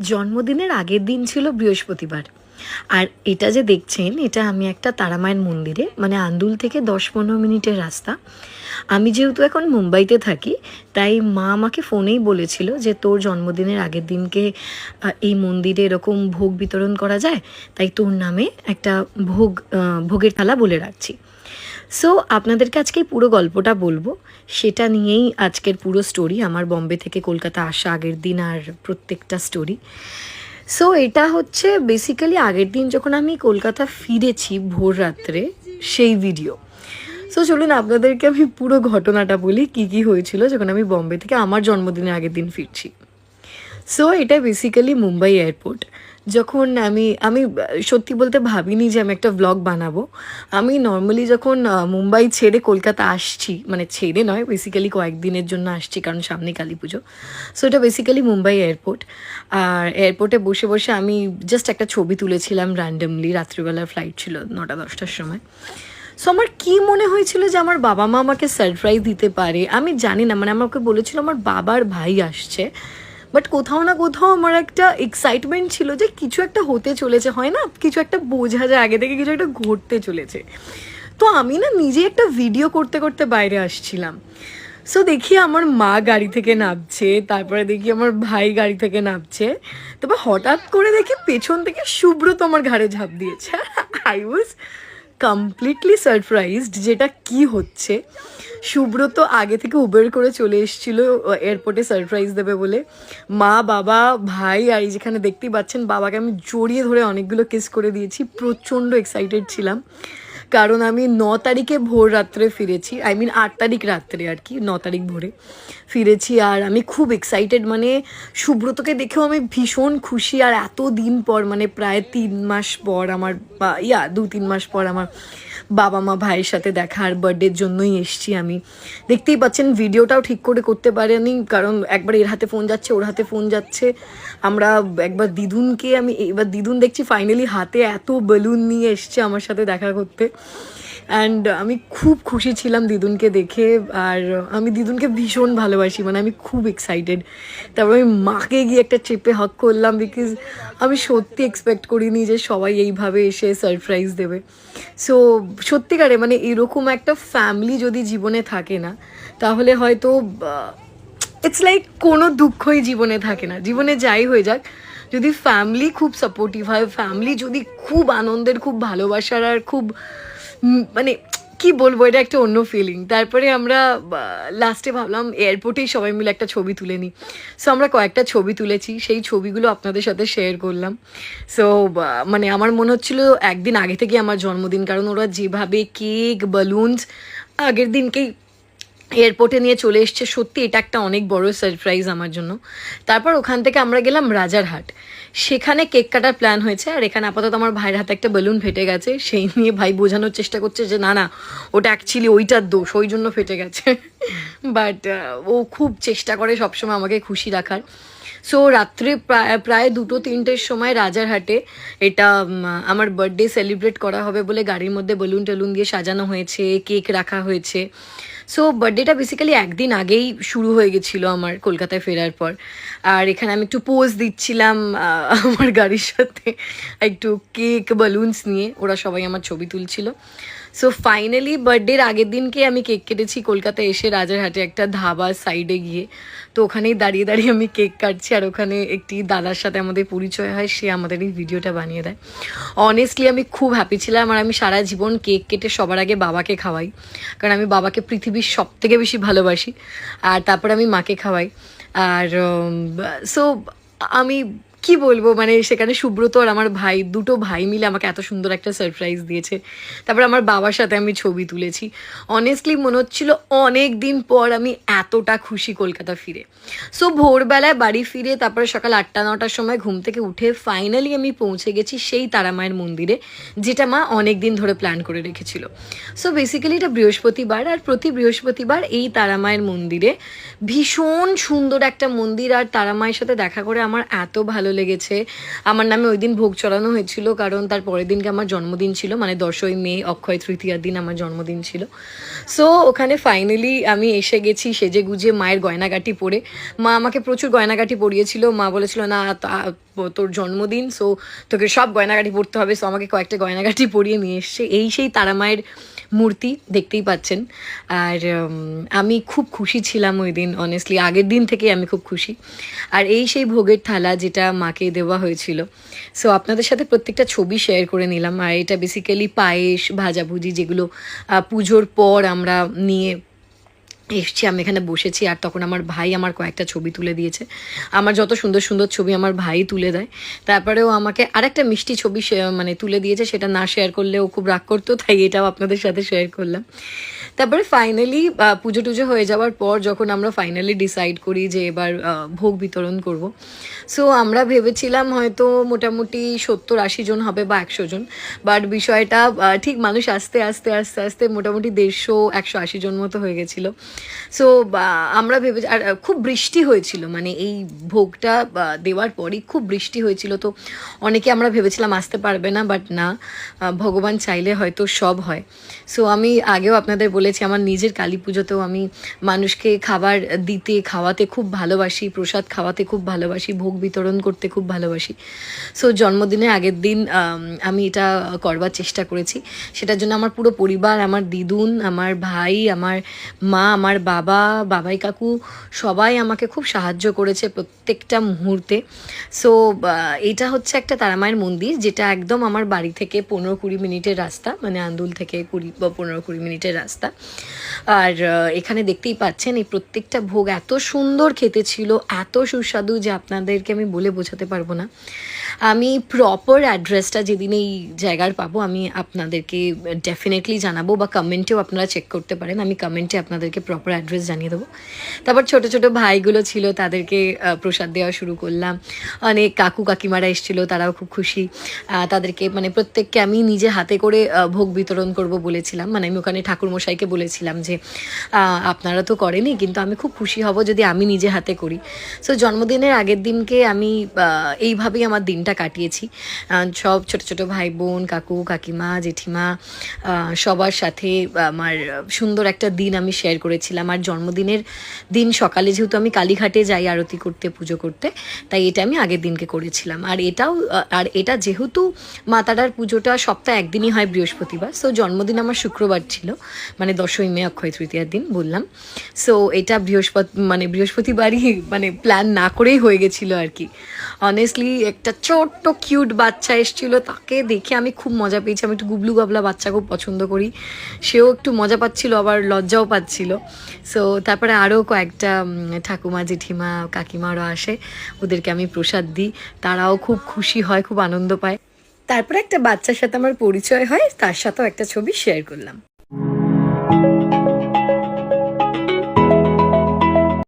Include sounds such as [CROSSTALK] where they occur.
জন্মদিনের আগের দিন ছিল বৃহস্পতিবার। আর এটা যে দেখছেন, এটা আমি একটা তারামায়ের মন্দিরে মানে আন্দুল থেকে দশ পনেরো মিনিটের রাস্তা। আমি যেহেতু এখন মুম্বাইতে থাকি, তাই মা আমাকে ফোনেই বলেছিল যে, তোর জন্মদিনের আগের দিনকে এই মন্দিরে এরকম ভোগ বিতরণ করা যায়? তাই তোর নামে একটা ভোগ ভোগের থালা বলে রাখছি। সো আপনাদেরকে আজকে পুরো গল্পটা বলব। সেটা নিয়েই আজকের পুরো স্টোরি আমার বম্বে থেকে কলকাতা আসা আগের দিন আর প্রত্যেকটা স্টোরি সো এটা হচ্ছে বেসিক্যালি আগের দিন যখন আমি কলকাতা ফিরেছি ভোর রাত্রে, সেই ভিডিও সো চলুন আপনাদেরকে আমি পুরো ঘটনাটা বলি, কি কি হয়েছিল যখন আমি বম্বে থেকে আমার জন্মদিনের আগের দিন ফিরছি। সো এটা বেসিক্যালি মুম্বাই এয়ারপোর্ট যখন আমি আমি, সত্যি বলতে ভাবিনি যে আমি একটা ব্লগ বানাবো। আমি নর্মালি যখন মুম্বাই ছেড়ে কলকাতা আসছি মানে ছেড়ে নয় বেসিক্যালি কয়েকদিনের জন্য আসছি, কারণ সামনে কালী পুজো। সো এটা বেসিক্যালি মুম্বাই এয়ারপোর্ট আর এয়ারপোর্টে বসে বসে আমি জাস্ট একটা ছবি তুলেছিলাম র্যান্ডমলি রাত্রিবেলার ফ্লাইট ছিল নটা, দশটার সময়। সো আমার কি মনে হয়েছিল যে আমার বাবা মা আমাকে সারপ্রাইজ দিতে পারে? আমি জানি না মানে আমাকে বলেছিল আমার বাবার ভাই আসছে। বাট কোথাও না কোথাও আমার একটা এক্সাইটমেন্ট ছিল যে কিছু একটা হতে চলেছে, হয় না? কিছু একটা বোঝা যায়, আগে থেকে কিছু একটা ঘটতে চলেছে। তো আমি না নিজে একটা ভিডিও করতে করতে বাইরে আসছিলাম। সো দেখি আমার মা গাড়ি থেকে নামছে, তারপরে দেখি আমার ভাই গাড়ি থেকে নামছে। তারপর হঠাৎ করে দেখি পেছন থেকে সুব্রত আমার ঘাড়ে ঝাঁপ দিয়েছে। [LAUGHS] আই ওয়াজ কমপ্লিটলি সারপ্রাইজড যেটা কি হচ্ছে। সুব্রত আগে থেকে উবের করে চলে এসেছিল এয়ারপোর্টে সারপ্রাইজ দেবে বলে। মা, বাবা, ভাই, আর যেখানে দেখতেই পাচ্ছেন, বাবাকে আমি জড়িয়ে ধরে অনেকগুলো কিস করে দিয়েছি, প্রচণ্ড এক্সাইটেড ছিলাম। কারণ আমি ন তারিখে ভোর রাত্রে ফিরেছি। আই মিন আট তারিখ রাত্রে আর কি, ন তারিখ ভোরে ফিরেছি। আর আমি খুব এক্সাইটেড মানে সুব্রতকে দেখেও আমি ভীষণ খুশি। আর এত দিন পর মানে প্রায় তিন মাস পর আমার ইয়া, দু তিন মাস পর আমার বাবা মা ভাইয়ের সাথে দেখা আর বার্থডের জন্যই এসছি আমি। দেখতেই পাচ্ছেন ভিডিওটাও ঠিক করে করতে পারেনি, কারণ একবার এর হাতে ফোন যাচ্ছে, ওর হাতে ফোন যাচ্ছে। আমরা একবার দিদুনকে আমি, এবার দিদুন দেখছি ফাইনালি হাতে এত বেলুন নিয়ে এসছে আমার সাথে দেখা করতে। অ্যান্ড আমি খুব খুশি ছিলাম দিদুনকে দেখে, আর আমি দিদুনকে ভীষণ ভালোবাসি মানে আমি খুব এক্সাইটেড তারপর আমি মাকে গিয়ে একটা চেপে হক করলাম বিকজ আমি সত্যি এক্সপেক্ট করিনি যে সবাই এইভাবে এসে সারপ্রাইজ দেবে. সো সত্যিকারে মানে এরকম একটা ফ্যামিলি যদি জীবনে থাকে না, তাহলে হয়তো ইটস লাইক কোনো দুঃখই জীবনে থাকে না। জীবনে যাই হয়ে যাক, যদি ফ্যামিলি খুব সাপোর্টিভ হয় ফ্যামিলি যদি খুব আনন্দের, খুব ভালোবাসার, আর খুব মানে কি বলব, এটা একটা অন্য ফিলিং তারপরে আমরা লাস্টে ভাবলাম এয়ারপোর্টেই সবাই মিলে একটা ছবি তুলে নিই। সো আমরা কয়েকটা ছবি তুলেছি, সেই ছবিগুলো আপনাদের সাথে শেয়ার করলাম। সো মানে আমার মনে হচ্ছিল একদিন আগে থেকে আমার জন্মদিন, কারণ ওরা যেভাবে কেক বালুনস আগের দিনকেই এয়ারপোর্টে নিয়ে চলে এসছে। সত্যি এটা একটা অনেক বড় সারপ্রাইজ আমার জন্য। তারপর ওখান থেকে আমরা গেলাম রাজারহাট। সেখানে কেক কাটার প্ল্যান হয়েছে আর এখানে আপাতত আমার ভাইয়ের হাতে একটা বেলুন ফেটে গেছে। সেই নিয়ে ভাই বোঝানোর চেষ্টা করছে যে, না না, ওটা অ্যাকচুয়ালি ওইটার দোষ, ওই জন্য ফেটে গেছে। বাট ও খুব চেষ্টা করে সবসময় আমাকে খুশি রাখার। সো রাত্রে প্রায় প্রায় দুটো তিনটের সময় রাজারহাটে এটা আমার বার্থডে সেলিব্রেট করা হবে বলে গাড়ির মধ্যে বেলুন টেলুন দিয়ে সাজানো হয়েছে, কেক রাখা হয়েছে। সো বার্থডেটা বেসিক্যালি একদিন আগেই শুরু হয়ে গেছিল আমার কলকাতায় ফেরার পর। আর এখানে আমি একটু পোজ দিচ্ছিলাম আমার গাড়ির সাথে। একটু কেক বালুনস নিয়ে। ওরা সবাই আমার ছবি তুলছিল। সো ফাইনালি বার্থডের আগের দিনকে আমি কেক কেটেছি কলকাতায় এসে রাজারহাটে একটা ধাবা সাইডে গিয়ে। তো ওখানেই দাঁড়িয়ে দাঁড়িয়ে আমি কেক কাটছি। আর ওখানে একটি দাদার সাথে আমাদের পরিচয় হয়। সে আমাদের এই ভিডিওটা বানিয়ে দেয়। অনেস্টলি আমি খুব হ্যাপি ছিলাম। আর আমি সারা জীবন কেক কেটে সবার আগে বাবাকে খাওয়াই। কারণ আমি বাবাকে পৃথিবীর সব থেকে বেশি ভালোবাসি। আর তারপর আমি মাকে খাওয়াই। আর সো আমি কি বলব? মানে সেখানে সুব্রত আর আমার ভাই, দুটো ভাই মিলে আমাকে এত সুন্দর একটা সারপ্রাইজ দিয়েছে। তারপর আমার বাবার সাথে আমি ছবি তুলেছি। অনেস্টলি মনে হচ্ছিল অনেক দিন পর আমি এতটা খুশি কলকাতা ফিরে। সো ভোরবেলায় বাড়ি ফিরে, তারপরে সকাল আটটা, নটার সময় ঘুম থেকে উঠে ফাইনালি আমি পৌঁছে গেছি সেই তারামায়ের মন্দিরে, যেটা মা অনেক দিন ধরে প্ল্যান করে রেখেছিল। সো বেসিক্যালি এটা বৃহস্পতিবার আর প্রতি বৃহস্পতিবার এই তারামায়ের মন্দিরে ভীষণ সুন্দর একটা মন্দির আর তারামায়ের সাথে দেখা করে আমার এত ভালো লেগেছে। আমার নামে ওই দিন ভোগ চড়ানো হয়েছিল, কারণ তার পরের দিনকে আমার জন্মদিন ছিল মানে দশই মে, অক্ষয় তৃতীয়ার দিন আমার জন্মদিন ছিল। সো ওখানে ফাইনালি আমি এসে গেছি সেজে গুজে মায়ের গয়নাগাটি পরে। মা আমাকে প্রচুর গয়নাগাটি পরিয়েছিল। মা বলেছিল, না তোর জন্মদিন সো তোকে সব গয়নাগাটি পরতে হবে। সো আমাকে কয়েকটা গয়নাগাটি পরিয়ে নিয়ে এসছে। এই সেই তারা মায়ের মূর্তি দেখতেই পাচ্ছেন। আর আমি খুব খুশি ছিলাম ওই দিন অনেস্টলি আগের দিন থেকেই আমি খুব খুশি। আর এই সেই ভোগের থালা যেটা মাকে দেওয়া হয়েছিল। সো আপনাদের সাথে প্রত্যেকটা ছবি শেয়ার করে নিলাম। আর এটা বেসিক্যালি পায়েস, ভাজাভুজি যেগুলো পুজোর পর আমরা নিয়ে এসছি, আমি এখানে বসেছি আর তখন আমার ভাই আমার কয়েকটা ছবি তুলে দিয়েছে। আমার যত সুন্দর সুন্দর ছবি আমার ভাই তুলে দেয়। তারপরেও আমাকে আরেকটা মিষ্টি ছবি মানে তুলে দিয়েছে, সেটা না শেয়ার করলে ও খুব রাগ করতো, তাই এটাও আপনাদের সাথে শেয়ার করলাম। তারপরে ফাইনালি পুজো টুজো হয়ে যাওয়ার পর যখন আমরা ফাইনালি ডিসাইড করি যে এবার ভোগ বিতরণ করব। সো আমরা ভেবেছিলাম হয়তো মোটামুটি সত্তর আশি জন হবে বা একশো জন। বাট বিষয়টা ঠিক মানুষ আস্তে আস্তে আস্তে আস্তে মোটামুটি দেড়শো, একশো আশি জন মতো হয়ে গেছিল। সো আমরা ভেবে, আর খুব বৃষ্টি হয়েছিল। মানে এই ভোগটা দেওয়ার পরই খুব বৃষ্টি হয়েছিল। তো অনেকে আমরা ভেবেছিলাম আসতে পারবে না বাট না ভগবান চাইলে হয়তো সব হয়। সো আমি আগেও আপনাদের বলেছি, আমার নিজের কালী পুজোতেও আমি মানুষকে খাবার দিতে, খাওয়াতে খুব ভালোবাসি, প্রসাদ খাওয়াতে খুব ভালোবাসি, ভোগ বিতরণ করতে খুব ভালোবাসি। সো জন্মদিনের আগের দিন, আমি এটা করবার চেষ্টা করেছি। সেটার জন্য আমার পুরো পরিবার, আমার দিদুন, আমার ভাই, আমার মা, আমার বাবা, বাবাই কাকু সবাই আমাকে খুব সাহায্য করেছে প্রত্যেকটা মুহূর্তে। সো এটা হচ্ছে একটা তারামায়ের মন্দির, যেটা একদম আমার বাড়ি থেকে পনেরো কুড়ি মিনিটের রাস্তা মানে আন্দুল থেকে কুড়ি বা পনেরো কুড়ি মিনিটের রাস্তা। আর এখানে দেখতেই পাচ্ছেন এই প্রত্যেকটা ভোগ এত সুন্দর খেতে ছিল, এত সুস্বাদু যে আপনাদেরকে আমি বলে বোঝাতে পারব না। আমি প্রপার অ্যাড্রেসটা যেদিন এই জায়গার পাবো, আমি আপনাদেরকে ডেফিনেটলি জানাব বা কমেন্টেও আপনারা চেক করতে পারেন। আমি কমেন্টে আপনাদেরকে প্রপার অ্যাড্রেস জানিয়ে দেবো। তারপর ছোট ছোট ভাইগুলো ছিল, তাদেরকে প্রসাদ দেওয়া শুরু করলাম। অনেক কাকু কাকিমারা এসেছিল, তারাও খুব খুশি। তাদেরকে মানে প্রত্যেককে আমি নিজে হাতে করে ভোগ বিতরণ করব বলেছিলাম। মানে আমি ওখানে ঠাকুরমশাইকে বলেছিলাম যে আপনারা তো করেনি, কিন্তু আমি খুব খুশি হব যদি আমি নিজে হাতে করি। সো জন্মদিনের আগের দিনকে আমি এইভাবেই আমার দিনটা কাটিয়েছি। সব ছোট ছোট ভাই বোন কাকু, কাকিমা, জেঠিমা সবার সাথে আমার সুন্দর একটা দিন আমি শেয়ার করেছিলাম। আর জন্মদিনের দিন সকালে যেহেতু আমি কালীঘাটে যাই আরতি করতে, পুজো করতে, তাই এটা আমি আগের দিনকে করেছিলাম। আর এটাও আর এটা যেহেতু মাতারার পুজোটা সপ্তাহে একদিনই হয় বৃহস্পতিবার সো জন্মদিন আমার শুক্রবার ছিল। মানে দশই মে অক্ষয় তৃতীয়ার দিন, বললাম। সো এটা বৃহস্পতি মানে বৃহস্পতিবারই মানে প্ল্যান না করেই হয়ে গেছিল আর কি। অনেস্টলি একটা ছোট্ট কিউট বাচ্চা এসেছিল, তাকে দেখে আমি খুব মজা পেয়েছি। আমি একটু গুবলু গাবলা বাচ্চা খুব পছন্দ করি। সেও একটু মজা পাচ্ছিল, আবার লজ্জাও পাচ্ছিল। সো তারপরে আরও কয়েকটা ঠাকুমা, জেঠিমা কাকিমারও আসে। ওদেরকে আমি প্রসাদ দিই। তারাও খুব খুশি হয়, খুব আনন্দ পায়। তারপরে একটা বাচ্চার সাথে আমার পরিচয় হয়, তার সাথেও একটা ছবি শেয়ার করলাম।